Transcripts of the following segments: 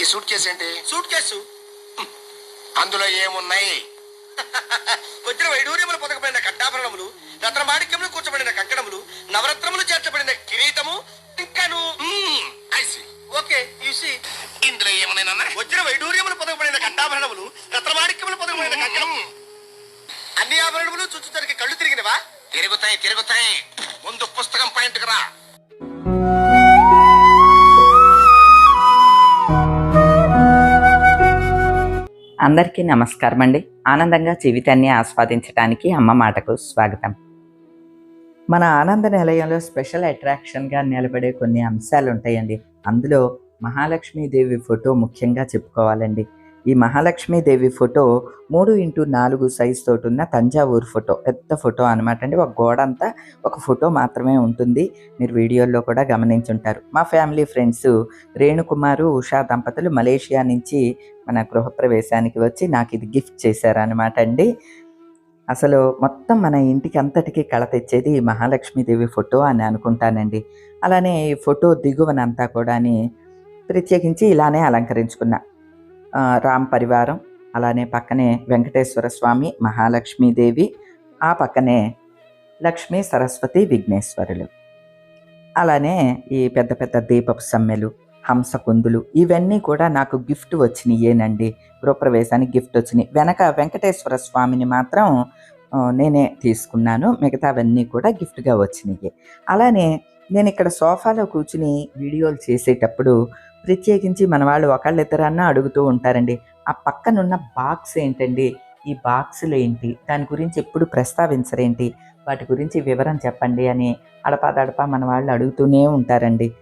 ఈ suitcase ఏంటి? Suitcase. అందులో ఏమున్నాయి? వజ్ర వైడూర్యములు పొదగబడిన కట్టాభరణములు రత్న మాణిక్యములు కూర్చబడిన కంకణములు నవరత్నములు చేర్చబడిన కిరీటము ఇంకాను. ఓకే యూసి ఇందులో ఏమున్నాయినా వజ్ర వైడూర్యములు పొదగబడిన కట్టాభరణములు రత్న మాణిక్యములు పొదగబడిన కంకణము అన్ని ఆభరణములు చుచ్చుతరికి కళ్ళు తిరిగినవా? తిరుగుతాయి తిరుగుతాయి. ముందు పుస్తకం పాయింట్కి రా. అందరికీ నమస్కారం అండి ఆనందంగా జీవితాన్ని ఆస్వాదించడానికి అమ్మ మాటకు స్వాగతం. మన ఆనంద నిలయంలో స్పెషల్ అట్రాక్షన్గా నిలబడే కొన్ని అంశాలు ఉంటాయండి అందులో మహాలక్ష్మీదేవి ఫోటో ముఖ్యంగా చెప్పుకోవాలండి. ఈ మహాలక్ష్మీదేవి ఫోటో మూడు ఇంటూ నాలుగు సైజ్ తోటి ఉన్న తంజావూరు ఫోటో. పెద్ద ఫోటో అనమాట అండి. ఒక గోడ అంతా ఒక ఫోటో మాత్రమే ఉంటుంది. మీరు వీడియోల్లో కూడా గమనించుంటారు. మా ఫ్యామిలీ ఫ్రెండ్స్ రేణుకుమారు ఉషా దంపతులు మలేషియా నుంచి మన గృహప్రవేశానికి వచ్చి నాకు ఇది గిఫ్ట్ చేశారనమాట అండి. అసలు మొత్తం మన ఇంటికి అంతటికి కళ తెచ్చేది మహాలక్ష్మీదేవి ఫోటో అని అనుకుంటానండి. అలానే ఈ ఫోటో దిగువనంతా కూడా ప్రత్యేకించి ఇలానే అలంకరించుకున్నా. రామ్ పరివారం అలానే పక్కనే వెంకటేశ్వర స్వామి మహాలక్ష్మీదేవి ఆ పక్కనే లక్ష్మీ సరస్వతి విఘ్నేశ్వరులు. అలానే ఈ పెద్ద పెద్ద దీపపు సమ్మెలు హంసకుందులు ఇవన్నీ కూడా నాకు గిఫ్ట్ వచ్చినాయేనండి. గృహప్రవేశానికి గిఫ్ట్ వచ్చినాయి. వెనక వెంకటేశ్వర స్వామిని మాత్రం నేనే తీసుకున్నాను. మిగతావన్నీ కూడా గిఫ్ట్గా వచ్చినాయి అలానే నేను ఇక్కడ సోఫాలో కూర్చుని వీడియోలు చేసేటప్పుడు ప్రత్యేకించి మన వాళ్ళు ఒకళ్ళిద్దరన్నా అడుగుతూ ఉంటారండి. ఆ పక్కనున్న బాక్స్ ఏంటండి? ఈ బాక్సులు ఏంటి? దాని గురించి ఎప్పుడు ప్రస్తావించరేంటి? వాటి గురించి వివరం చెప్పండి అని అడపాదడపా మన వాళ్ళు అడుగుతూనే ఉంటారండి.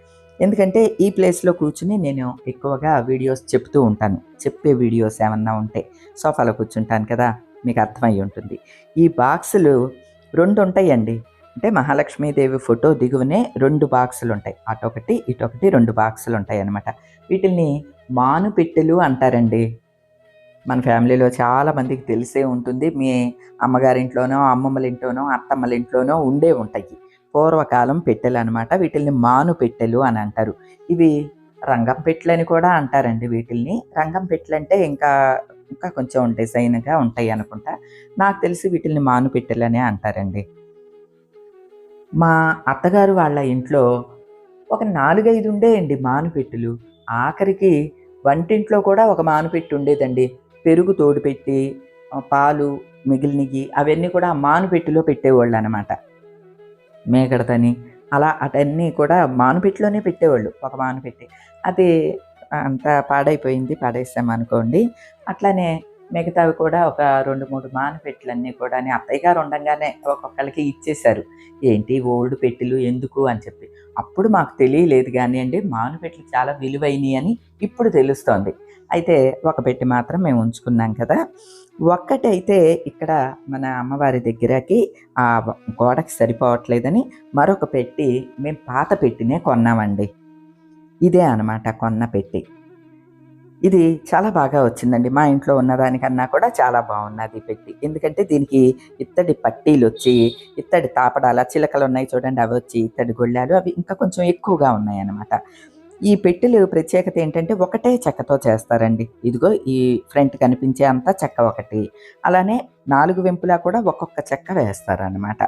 ఎందుకంటే ఈ ప్లేస్లో కూర్చుని నేను ఎక్కువగా వీడియోస్ చెప్తూ ఉంటాను. చెప్పే వీడియోస్ ఏమన్నా ఉంటే సోఫాలో కూర్చుంటాను కదా మీకు అర్థమై ఉంటుంది. ఈ బాక్సులు రెండు ఉంటాయండి అంటే మహాలక్ష్మీదేవి ఫోటో దిగువనే రెండు బాక్సులు ఉంటాయి అటొకటి ఇటొకటి రెండు బాక్సులు ఉంటాయి అన్నమాట. వీటిల్ని మాను పెట్టెలు అంటారండి. మన ఫ్యామిలీలో చాలా మందికి తెలిసే ఉంటుంది. మీ అమ్మగారింట్లోనో అమ్మమ్మల ఇంట్లోనో అత్తమ్మల ఇంట్లోనో ఉండే ఉంటాయి. పూర్వకాలం పెట్టెలు అనమాట వీటిల్ని మాను పెట్టెలు అని అంటారు. ఇవి రంగం పెట్టెలు అని కూడా అంటారండి వీటిల్ని. రంగం పెట్టెలు అంటే ఇంకా ఇంకా కొంచెం డిజైన్గా ఉంటాయి అనుకుంటా. నాకు తెలిసి వీటిల్ని మాను పెట్టెలు అనే అంటారండి. మా అత్తగారు వాళ్ళ ఇంట్లో ఒక నాలుగైదు ఉండేయండి మానుపెట్టులు. ఆఖరికి వంటింట్లో కూడా ఒక మానుపెట్టి ఉండేదండి. పెరుగు తోడు పెట్టి పాలు మిగిలినవి అవన్నీ కూడా ఆ మానుపెట్టిలో పెట్టేవాళ్ళు అనమాట మేకడతని అలా అటన్నీ కూడా మానుపెట్టిలోనే పెట్టేవాళ్ళు ఒక మానుపెట్టి. అది అంతా పాడైపోయింది పాడేసాం అనుకోండి అట్లానే మిగతావి కూడా ఒక రెండు మూడు మానుపెట్లన్నీ కూడా అత్తయ్య గారు ఉండగానే ఒక్కొక్కరికి ఇచ్చేశారు. ఏంటి ఓల్డ్ పెట్టెలు ఎందుకు? అని చెప్పి. అప్పుడు మాకు తెలియలేదు కానీ అండి మానుపెట్లు చాలా విలువైనవి అని ఇప్పుడు తెలుస్తోంది. అయితే ఒక పెట్టి మాత్రం మేము ఉంచుకున్నాం కదా. ఒక్కటైతే ఇక్కడ మన అమ్మవారి దగ్గరకి ఆ గోడకి సరిపోవట్లేదని మరొక పెట్టి మేము పాత పెట్టినే కొన్నామండి. ఇదే అనమాట కొన్న పెట్టి. ఇది చాలా బాగా వచ్చిందండి. మా ఇంట్లో ఉన్నదానికన్నా కూడా చాలా బాగున్నది పెట్టి. ఎందుకంటే దీనికి ఇత్తడి పట్టీలు వచ్చి ఇత్తడి తాపడాల చిలకలు ఉన్నాయి చూడండి అవి వచ్చి ఇత్తడి గొళ్ళాలు అవి ఇంకా కొంచెం ఎక్కువగా ఉన్నాయి అన్నమాట ఈ పెట్టెలు ప్రత్యేకత ఏంటంటే ఒకటే చెక్కతో చేస్తారండి. ఇదిగో ఈ ఫ్రంట్ కనిపించే అంత చెక్క ఒకటి. అలానే నాలుగు వెంపులా కూడా ఒక్కొక్క చెక్క వేస్తారనమాట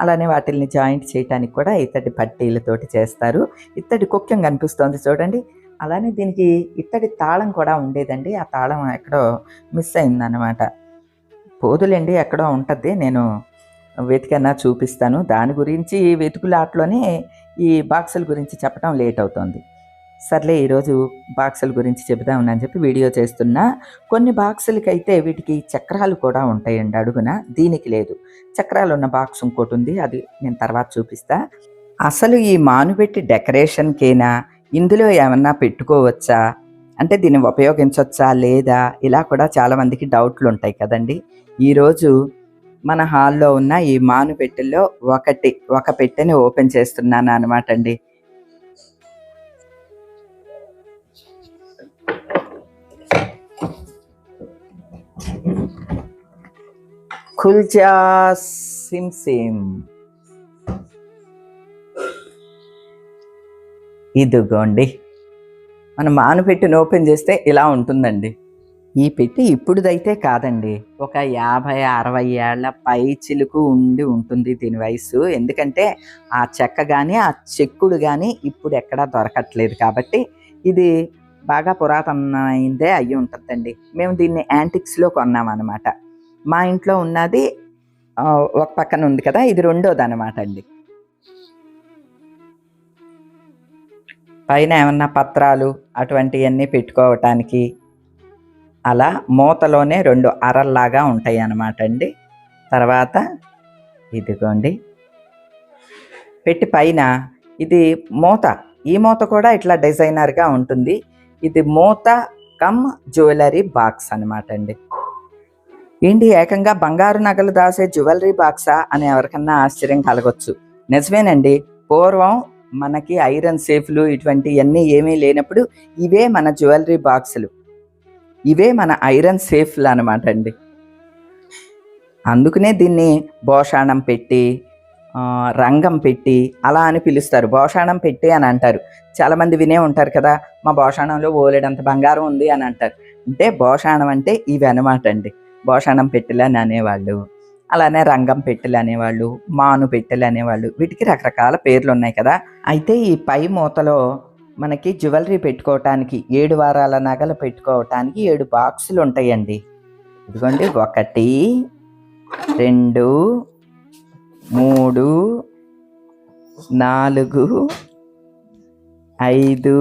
అలానే వాటిల్ని జాయింట్ చేయడానికి కూడా ఇత్తడి పట్టీలతోటి చేస్తారు. ఇత్తడి కుక్యం కనిపిస్తోంది చూడండి. అలానే దీనికి ఇత్తడి తాళం కూడా ఉండేదండి. ఆ తాళం ఎక్కడో మిస్ అయిందనమాట పోదులేండి ఎక్కడో ఉంటుంది. నేను వెతికన్నా చూపిస్తాను. దాని గురించి వెతుకులాట్లోనే ఈ బాక్సుల గురించి చెప్పడం లేట్ అవుతుంది. సర్లే ఈరోజు బాక్సుల గురించి చెబుదామని చెప్పి వీడియో చేస్తున్నా. కొన్ని బాక్సులకి అయితే వీటికి చక్రాలు కూడా ఉంటాయండి అడుగున. దీనికి లేదు. చక్రాలు ఉన్న బాక్స్ ఇంకోటి ఉంది. అది నేను తర్వాత చూపిస్తా. అసలు ఈ మానుబెట్టి డెకరేషన్కేనా? ఇందులో ఏమన్నా పెట్టుకోవచ్చా? అంటే దీన్ని ఉపయోగించవచ్చా లేదా? ఇలా కూడా చాలామందికి డౌట్లు ఉంటాయి కదండి. ఈరోజు మన హాల్లో ఉన్న ఈ మాను పెట్టెల్లో ఒకటి ఒక పెట్టెని ఓపెన్ చేస్తున్నాను అనమాట అండి. ఖుల్జా సిమ్ సిమ్ ఇదిగోండి. మనం మానపెట్టిన ఓపెన్ చేస్తే ఇలా ఉంటుందండి. ఈ పెట్టి ఇప్పుడుదైతే కాదండి. ఒక యాభై అరవై ఏళ్ళ పై చిలుకు ఉండి ఉంటుంది దీని వయసు ఎందుకంటే ఆ చెక్క కానీ ఆ చెక్కుడు కానీ ఇప్పుడు ఎక్కడా దొరకట్లేదు కాబట్టి ఇది బాగా పురాతనమైందే అయ్యి ఉంటుందండి. మేము దీన్ని యాంటిక్స్లో కొన్నామన్నమాట. మా ఇంట్లో ఉన్నది ఒక పక్కన ఉంది కదా ఇది రెండోది అనమాట అండి. పైన ఏమన్నా పత్రాలు అటువంటివన్నీ పెట్టుకోవటానికి అలా మూతలోనే రెండు అరల్లాగా ఉంటాయి అన్నమాట అండి. తర్వాత ఇదిగోండి. పెట్టి పైన ఇది మూత. ఈ మూత కూడా ఇట్లా డిజైనర్గా ఉంటుంది. ఇది మూత కమ్ జ్యువెలరీ బాక్స్ అనమాట అండి. ఏంటి ఏకంగా బంగారు నగలు దాసే జ్యువెలరీ బాక్సా అని ఎవరికన్నా ఆశ్చర్యం కలగొచ్చు. నిజమేనండి. పూర్వం మనకి ఐరన్ సేఫ్లు ఇటువంటివన్నీ ఏమీ లేనప్పుడు ఇవే మన జ్యువెలరీ బాక్సులు. ఇవే మన ఐరన్ సేఫ్లు అనమాట అండి. అందుకనే దీన్ని భోషాణం పెట్టి రంగం పెట్టి అలా అని పిలుస్తారు. భోషాణం పెట్టి అని అంటారు. చాలామంది వినే ఉంటారు కదా మా భోషాణంలో ఓలేడంత బంగారం ఉంది అని అంటారు. అంటే భోషాణం అంటే ఇవి అనమాట అండి. భోషాణం పెట్టెలు అని అనేవాళ్ళు. అలానే రంగం పెట్టెలు అనేవాళ్ళు మాను పెట్టెలు అనేవాళ్ళు వీటికి రకరకాల పేర్లు ఉన్నాయి కదా. అయితే ఈ పై మూతలో మనకి జ్యువెలరీ పెట్టుకోవటానికి ఏడు వారాల నగలు పెట్టుకోవటానికి ఏడు బాక్సులు ఉంటాయండి. ఇదిగోండి ఒకటి రెండు మూడు నాలుగు ఐదు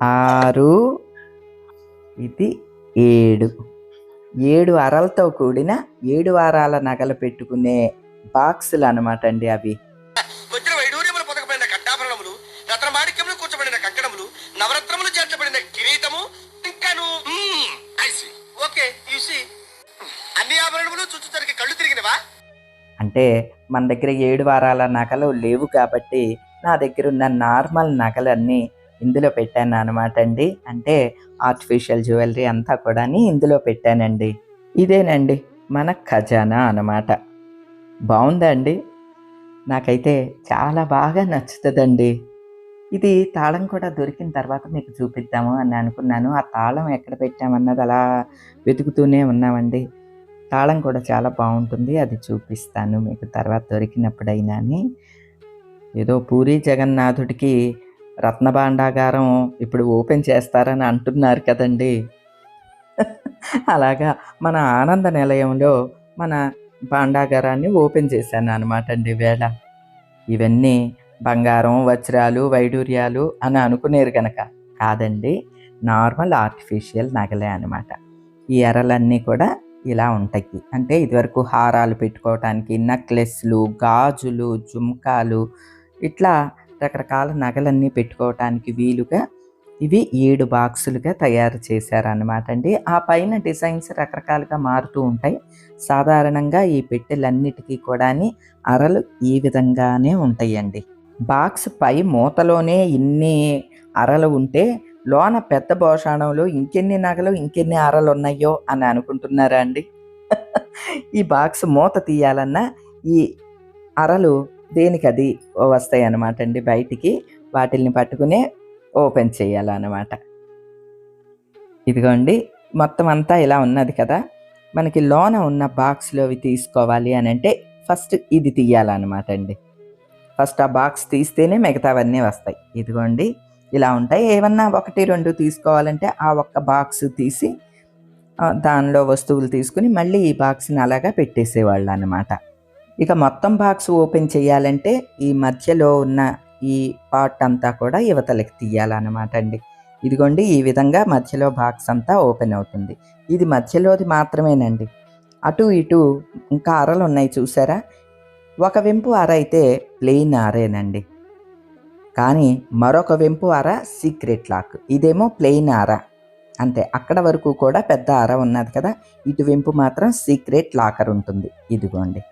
ఆరు ఇది ఏడు. ఏడు అరలతో కూడిన ఏడు వారాల నగలు పెట్టుకునే బాక్సులు అనమాట అండి అవి. వైడూర్యములు కట్టాభరణములు రత్నమాణిక్యములు కూర్చబడిన నవరత్నములు చేర్చబడిన కిరీటము ఇంకాను ఐసి ఓకే యూసి అన్ని ఆభరణములు కళ్ళు తిరిగినవా? అంటే మన దగ్గర ఏడు వారాల నగలు లేవు కాబట్టి నా దగ్గర ఉన్న నార్మల్ నగలన్నీ ఇందులో పెట్టాను అనమాట అండి. అంటే ఆర్టిఫిషియల్ జ్యువెలరీ అంతా కూడా ఇందులో పెట్టానండి. ఇదేనండి మన ఖజానా అన్నమాట. బాగుందండి నాకైతే చాలా బాగా నచ్చుతుందండి. ఇది తాళం కూడా దొరికిన తర్వాత మీకు చూపిద్దాము అని అనుకున్నాను. ఆ తాళం ఎక్కడ పెట్టామన్నది అలా వెతుకుతూనే ఉన్నామండి. తాళం కూడా చాలా బాగుంటుంది. అది చూపిస్తాను మీకు తర్వాత దొరికినప్పుడైనా అని ఏదో పూరి జగన్నాథుడికి రత్నభాండాగారం ఇప్పుడు ఓపెన్ చేస్తారని అంటున్నారు కదండి. అలాగా మన ఆనంద నిలయంలో మన భాండాగారాన్ని ఓపెన్ చేశాను అనమాట అండి వేళ. ఇవన్నీ బంగారం వజ్రాలు వైడూర్యాలు అని అనుకునేరు కనుక కాదండి నార్మల్ ఆర్టిఫిషియల్ నగలే అనమాట ఈ ఎరలన్నీ కూడా ఇలా ఉంటాయి. అంటే ఇదివరకు హారాలు పెట్టుకోవటానికి నెక్లెస్లు గాజులు జుమ్కాలు ఇట్లా రకరకాల నగలన్నీ పెట్టుకోవటానికి వీలుగా ఇవి ఏడు బాక్సులుగా తయారు చేశారన్నమాట అండి. ఆ పైన డిజైన్స్ రకరకాలుగా మారుతూ ఉంటాయి. సాధారణంగా ఈ పెట్టెలన్నిటికీ కూడా అరలు ఈ విధంగానే ఉంటాయండి. బాక్స్ పై మూతలోనే ఇన్ని అరలు ఉంటే లోన పెద్ద భోషాణంలో ఇంకెన్ని నగలు ఇంకెన్ని అరలు ఉన్నాయో అని అనుకుంటున్నారా అండి? ఈ బాక్స్ మూత తీయాలన్నా ఈ అరలు దేనికి అది వస్తాయి అన్నమాట అండి బయటికి? వాటిల్ని పట్టుకునే ఓపెన్ చేయాలన్నమాట. ఇదిగోండి మొత్తం అంతా ఇలా ఉన్నది కదా? మనకి లోన ఉన్న బాక్స్లో అవి తీసుకోవాలి అని అంటే ఫస్ట్ ఇది తీయాలన్నమాట అండి. ఫస్ట్ ఆ బాక్స్ తీస్తేనే మిగతావన్నీ వస్తాయి. ఇదిగోండి ఇలా ఉంటాయి. ఏమన్నా ఒకటి రెండు తీసుకోవాలంటే ఆ ఒక్క బాక్స్ తీసి దానిలో వస్తువులు తీసుకుని మళ్ళీ ఈ బాక్స్ని అలాగా పెట్టేసేవాళ్ళు అనమాట ఇక మొత్తం బాక్స్ ఓపెన్ చేయాలంటే ఈ మధ్యలో ఉన్న ఈ పార్ట్ అంతా కూడా యువతలకి తీయాలన్నమాట అండి. ఇదిగోండి ఈ విధంగా మధ్యలో బాక్స్ అంతా ఓపెన్ అవుతుంది. ఇది మధ్యలోది మాత్రమేనండి. అటు ఇటు ఇంకా అరలు ఉన్నాయి చూసారా? ఒక వెంపు అర అయితే ప్లెయిన్ అరేనండి. కానీ మరొక వెంపు అర సీక్రెట్ లాక్. ఇదేమో ప్లెయిన్ అర. అంతే అక్కడ వరకు కూడా పెద్ద అర ఉన్నది కదా? ఇటు వెంపు మాత్రం సీక్రెట్ లాకర్ ఉంటుంది. ఇదిగోండి.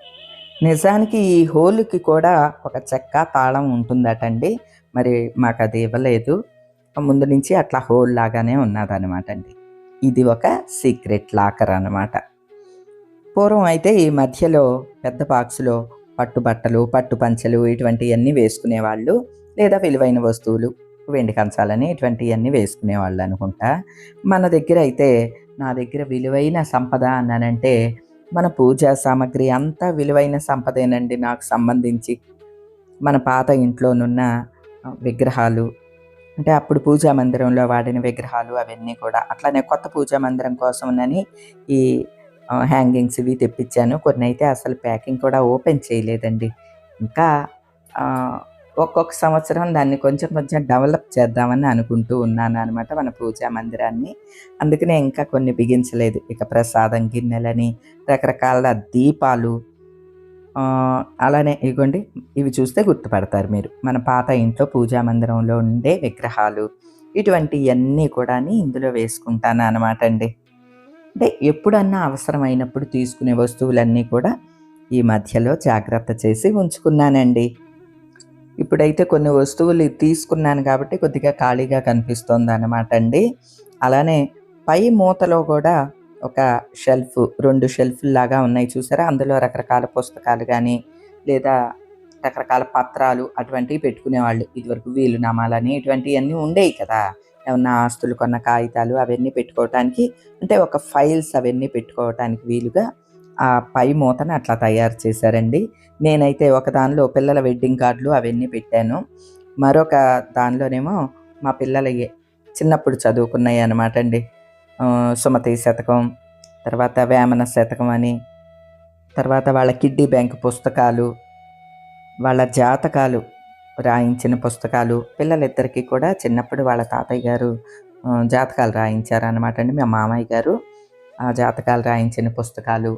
నిజానికి ఈ హోల్కి కూడా ఒక చెక్క తాళం ఉంటుందటండి. మరి మాకు అది ఇవ్వలేదు. ముందు నుంచి అట్లా హోల్ లాగానే ఉన్నదనమాట అండి ఇది ఒక సీక్రెట్ లాకర్ అనమాట. పూర్వం అయితే ఈ మధ్యలో పెద్ద బాక్స్లో పట్టు బట్టలు పట్టు పంచలు ఇటువంటివన్నీ వేసుకునేవాళ్ళు లేదా విలువైన వస్తువులు వెండి కంచాలని ఇటువంటివన్నీ వేసుకునేవాళ్ళు అనుకుంటా. మన దగ్గర అయితే నా దగ్గర విలువైన సంపద అన్నానంటే మన పూజా సామాగ్రి అంతా విలువైన సంపదేనండి నాకు సంబంధించి. మన పాత ఇంట్లోనున్న విగ్రహాలు అంటే అప్పుడు పూజా మందిరంలో వాడిన విగ్రహాలు అవన్నీ కూడా అట్లానే కొత్త పూజా మందిరం కోసమని ఈ హ్యాంగింగ్స్ ఇవి తెప్పించాను. కొన్ని అయితే అసలు ప్యాకింగ్ కూడా ఓపెన్ చేయలేదండి. ఇంకా ఒక్కొక్క సంవత్సరం దాన్ని కొంచెం కొంచెం డెవలప్ చేద్దామని అనుకుంటూ ఉన్నాను అనమాట మన పూజా మందిరాన్ని. అందుకనే ఇంకా కొన్ని బిగించలేదు. ఇక ప్రసాదం గిన్నెలని రకరకాల దీపాలు అలానే ఇగోండి ఇవి చూస్తే గుర్తుపడతారు మీరు. మన పాత ఇంట్లో పూజా మందిరంలో ఉండే విగ్రహాలు ఇటువంటివన్నీ కూడా ఇందులో వేసుకుంటాను అనమాట అండి. అంటే ఎప్పుడన్నా అవసరమైనప్పుడు తీసుకునే వస్తువులన్నీ కూడా ఈ మధ్యలో జాగ్రత్త చేసి ఉంచుకున్నానండి. ఇప్పుడైతే కొన్ని వస్తువులు తీసుకున్నాను కాబట్టి కొద్దిగా ఖాళీగా కనిపిస్తుంది అనమాట అండి. అలానే పై మూతలో కూడా ఒక షెల్ఫ్ రెండు షెల్ఫ్ లాగా ఉన్నాయి చూసారా? అందులో రకరకాల పుస్తకాలు కానీ లేదా రకరకాల పత్రాలు అటువంటివి పెట్టుకునేవాళ్ళు. ఇదివరకు వీలునామాలని ఇటువంటివన్నీ ఉండేవి కదా. ఏమన్నా ఆస్తులు కొన్న కాగితాలు అవన్నీ పెట్టుకోవటానికి అంటే ఒక ఫైల్స్ అవన్నీ పెట్టుకోవటానికి వీలుగా ఆ పై మూతను అట్లా తయారు చేశారండి. నేనైతే ఒక దానిలో పిల్లల వెడ్డింగ్ కార్డులు అవన్నీ పెట్టాను. మరొక దానిలోనేమో మా పిల్లలు చిన్నప్పుడు చదువుకున్నాయి అనమాట అండి సుమతి శతకం తర్వాత వేమన శతకం అని తర్వాత వాళ్ళ కిడ్డీ బ్యాంక్ పుస్తకాలు వాళ్ళ జాతకాలు రాయించిన పుస్తకాలు. పిల్లలిద్దరికీ కూడా చిన్నప్పుడు వాళ్ళ తాతయ్య గారు జాతకాలు రాయించారు అనమాట అండి. మా మామయ్య గారు ఆ జాతకాలు రాయించిన పుస్తకాలు.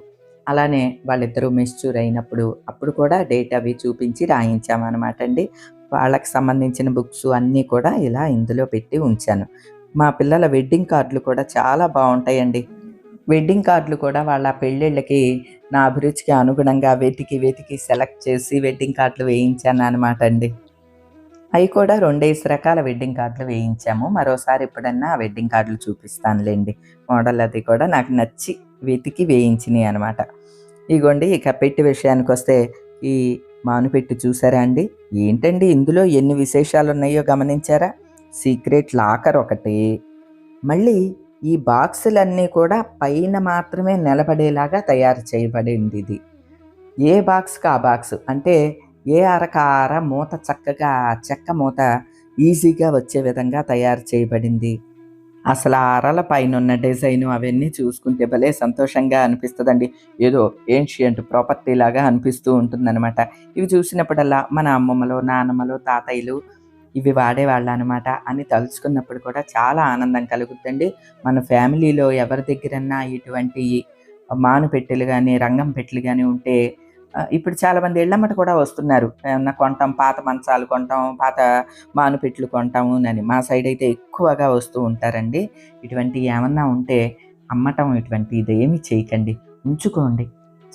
అలానే వాళ్ళిద్దరూ మెస్చూర్ అయినప్పుడు అప్పుడు కూడా డేట్ అవి చూపించి రాయించామన్నమాట అండి వాళ్ళకి సంబంధించిన బుక్స్ అన్నీ కూడా ఇలా ఇందులో పెట్టి ఉంచాను. మా పిల్లల వెడ్డింగ్ కార్డులు కూడా చాలా బాగుంటాయండి. వెడ్డింగ్ కార్డులు కూడా వాళ్ళ పెళ్ళిళ్ళకి నా అభిరుచికి అనుగుణంగా వెతికి వెతికి సెలెక్ట్ చేసి వెడ్డింగ్ కార్డులు వేయించాను అనమాట అండి అవి కూడా రెండేసి రకాల వెడ్డింగ్ కార్డులు వేయించాము. మరోసారి ఎప్పుడన్నా ఆ వెడ్డింగ్ కార్డులు చూపిస్తానులేండి. మోడల్ అది కూడా నాకు నచ్చి వెతికి వేయించినాయి అనమాట ఇగోండి ఇక పెట్టి విషయానికి వస్తే ఈ మానుపెట్టి చూసారా అండి? ఏంటండి ఇందులో ఎన్ని విశేషాలు ఉన్నాయో గమనించారా? సీక్రెట్ లాకర్ ఒకటి. మళ్ళీ ఈ బాక్సులన్నీ కూడా పైన మాత్రమే నిలబడేలాగా తయారు చేయబడింది ఇది. ఏ బాక్స్కి ఆ బాక్స్? అంటే ఏ అరకార మూత చక్కగా చెక్క మూత ఈజీగా వచ్చే విధంగా తయారు చేయబడింది. అసలు ఆ అరల పైన ఉన్న డిజైన్ అవన్నీ చూసుకుంటే భలే సంతోషంగా అనిపిస్తుందండి. ఏదో ఏన్షియంట్ ప్రాపర్టీ లాగా అనిపిస్తూ ఉంటుందన్నమాట. ఇవి చూసినప్పుడల్లా మన అమ్మమ్మలు నాన్నమ్మలు తాతయ్యలు ఇవి వాడేవాళ్ళు అనమాట అని తలుచుకున్నప్పుడు కూడా చాలా ఆనందం కలుగుతుందండి మన ఫ్యామిలీలో ఎవరి దగ్గరన్నా ఇటువంటి మాను పెట్టెలు కానీ రంగం పెట్టెలు కానీ ఉంటే ఇప్పుడు చాలామంది ఇళ్ళమ్మట కూడా వస్తున్నారు. ఏమన్నా కొంటాం పాత మంచాలు కొంటాం పాత మానుపెట్లు కొంటాము అని. మా సైడ్ అయితే ఎక్కువగా వస్తూ ఉంటారండి. ఇటువంటి ఏమన్నా ఉంటే అమ్మటం ఇటువంటి ఇదేమి చేయకండి. ఉంచుకోండి.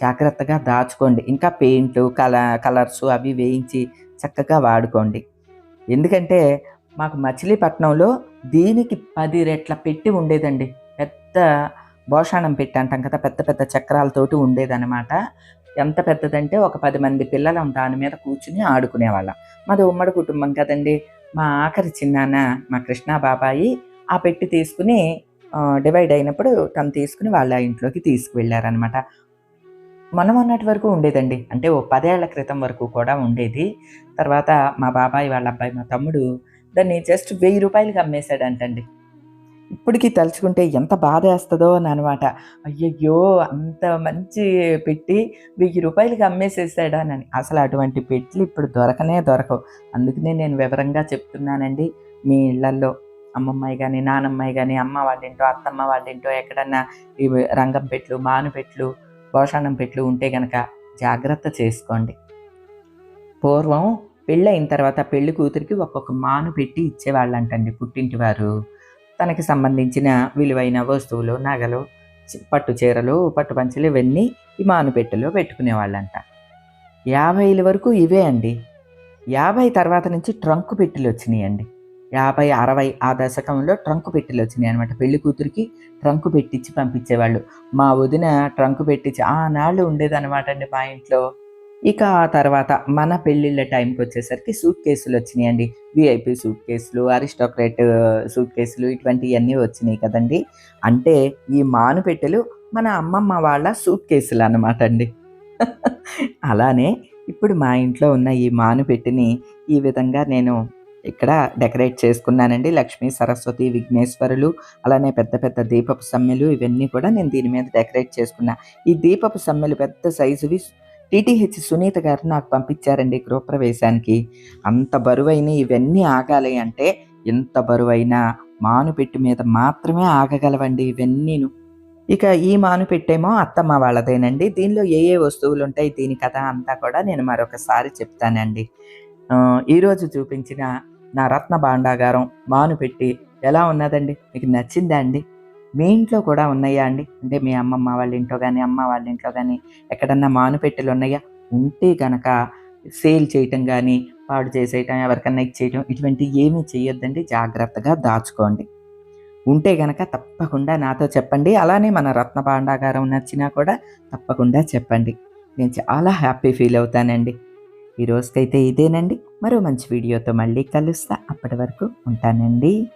జాగ్రత్తగా దాచుకోండి. ఇంకా పెయింట్లు కల కలర్స్ అవి వేయించి చక్కగా వాడుకోండి. ఎందుకంటే మాకు మచిలీపట్నంలో దీనికి పది రెట్ల పెట్టి ఉండేదండి. పెద్ద భోషాణం పెట్టి అంటాం కదా పెద్ద పెద్ద చక్రాలతోటి ఉండేదన్నమాట. ఎంత పెద్దదంటే ఒక పది మంది పిల్లలం దాని మీద కూర్చుని ఆడుకునేవాళ్ళం. మాది ఉమ్మడి కుటుంబం కదండి. మా ఆఖరి చిన్నాన్న మా కృష్ణా బాబాయి ఆ పెట్టి తీసుకుని డివైడ్ అయినప్పుడు తను తీసుకుని వాళ్ళ ఇంట్లోకి తీసుకువెళ్ళారనమాట మనం అన్నటి వరకు ఉండేదండి. అంటే ఓ పదేళ్ళ క్రితం వరకు కూడా ఉండేది. తర్వాత మా బాబాయ్ వాళ్ళ అబ్బాయి మా తమ్ముడు దాన్ని జస్ట్ వెయ్యి రూపాయలకి అమ్మేశాడంటండి. ఇప్పటికీ తలుచుకుంటే ఎంత బాధ వేస్తుందో అని అనమాట. అయ్యయ్యో అంత మంచి పెట్టి వెయ్యి రూపాయలకి అమ్మేసేసాడా అని. అసలు అటువంటి పెట్లు ఇప్పుడు దొరకనే దొరకవు. అందుకనే నేను వివరంగా చెప్తున్నానండి. మీ ఇళ్ళల్లో అమ్మమ్మాయి కానీ నానమ్మాయి కానీ అమ్మ వాళ్ళింటో అత్తమ్మ వాళ్ళింటో ఎక్కడన్నా ఇవి రంగం పెట్లు మాను పెట్లు పోషాణం పెట్లు ఉంటే గనక జాగ్రత్త చేసుకోండి. పూర్వం పెళ్ళి అయిన తర్వాత పెళ్ళి కూతురికి ఒక్కొక్క మాను పెట్టి ఇచ్చేవాళ్ళంటండి పుట్టింటి వారు తనకి సంబంధించిన విలువైన వస్తువులు నగలు పట్టు చీరలు పట్టు పంచలు ఇవన్నీ ఈ మానుపెట్టెలో పెట్టుకునేవాళ్ళంట. యాభైల వరకు ఇవే అండి. యాభై తర్వాత నుంచి ట్రంకు పెట్టెలు వచ్చినాయండి యాభై అరవై ఆ దశకంలో ట్రంక్ పెట్టెలు వచ్చినాయి అనమాట పెళ్ళి కూతురికి ట్రంకు పెట్టించి పంపించేవాళ్ళు. మా వదిన ట్రంక్ పెట్టించి ఆనాళ్ళు ఉండేదన్నమాట అండి మా ఇంట్లో. ఇక ఆ తర్వాత మన పెళ్ళిళ్ళ టైంకి వచ్చేసరికి సూట్ కేసులు వచ్చినాయండి. విఐపి సూట్ కేసులు అరిస్టోక్రేట్ సూట్ కేసులు ఇటువంటివన్నీ వచ్చినాయి కదండి. అంటే ఈ మానుపెట్టెలు మన అమ్మమ్మ వాళ్ళ సూట్ కేసులు అనమాట అండి. అలానే ఇప్పుడు మా ఇంట్లో ఉన్న ఈ మానుపెట్టిని ఈ విధంగా నేను ఇక్కడ డెకరేట్ చేసుకున్నానండి. లక్ష్మీ సరస్వతి విఘ్నేశ్వరులు అలానే పెద్ద పెద్ద దీపపు సమ్మెలు ఇవన్నీ కూడా నేను దీని మీద డెకరేట్ చేసుకున్నా. ఈ దీపపు సమ్మెలు పెద్ద సైజువి టీటీహెచ్ సునీత గారు నాకు పంపించారండి గృహప్రవేశానికి. అంత బరువైన ఇవన్నీ ఆగాలి అంటే ఎంత బరువైన మానుపెట్టి మీద మాత్రమే ఆగగలవండి ఇవన్నీను. ఇక ఈ మానుపెట్టేమో అత్తమ్మ వాళ్ళదేనండి. దీనిలో ఏ ఏ వస్తువులు ఉంటాయి దీని కథ అంతా కూడా నేను మరొకసారి చెప్తానండి. ఈరోజు చూపించిన నా రత్న భాండాగారం మానుపెట్టి ఎలా ఉన్నదండి? మీకు నచ్చిందా అండి? మీ ఇంట్లో కూడా ఉన్నాయా అండి? అంటే మీ అమ్మమ్మ వాళ్ళ ఇంట్లో కానీ అమ్మ వాళ్ళ ఇంట్లో కానీ ఎక్కడన్నా మానుపెట్టెలు ఉన్నాయా? ఉంటే కనుక సేల్ చేయటం కానీ పాడు చేసేయటం ఎవరికన్నా ఇచ్చేయటం ఇటువంటి ఏమీ చేయొద్దండి. జాగ్రత్తగా దాచుకోండి. ఉంటే గనక తప్పకుండా నాతో చెప్పండి. అలానే మన రత్న భాండాగారం నచ్చినా కూడా తప్పకుండా చెప్పండి. నేను చాలా హ్యాపీ ఫీల్ అవుతానండి. ఈ రోజుకైతే ఇదేనండి. మరో మంచి వీడియోతో మళ్ళీ కలుస్తా. అప్పటి వరకు ఉంటానండి.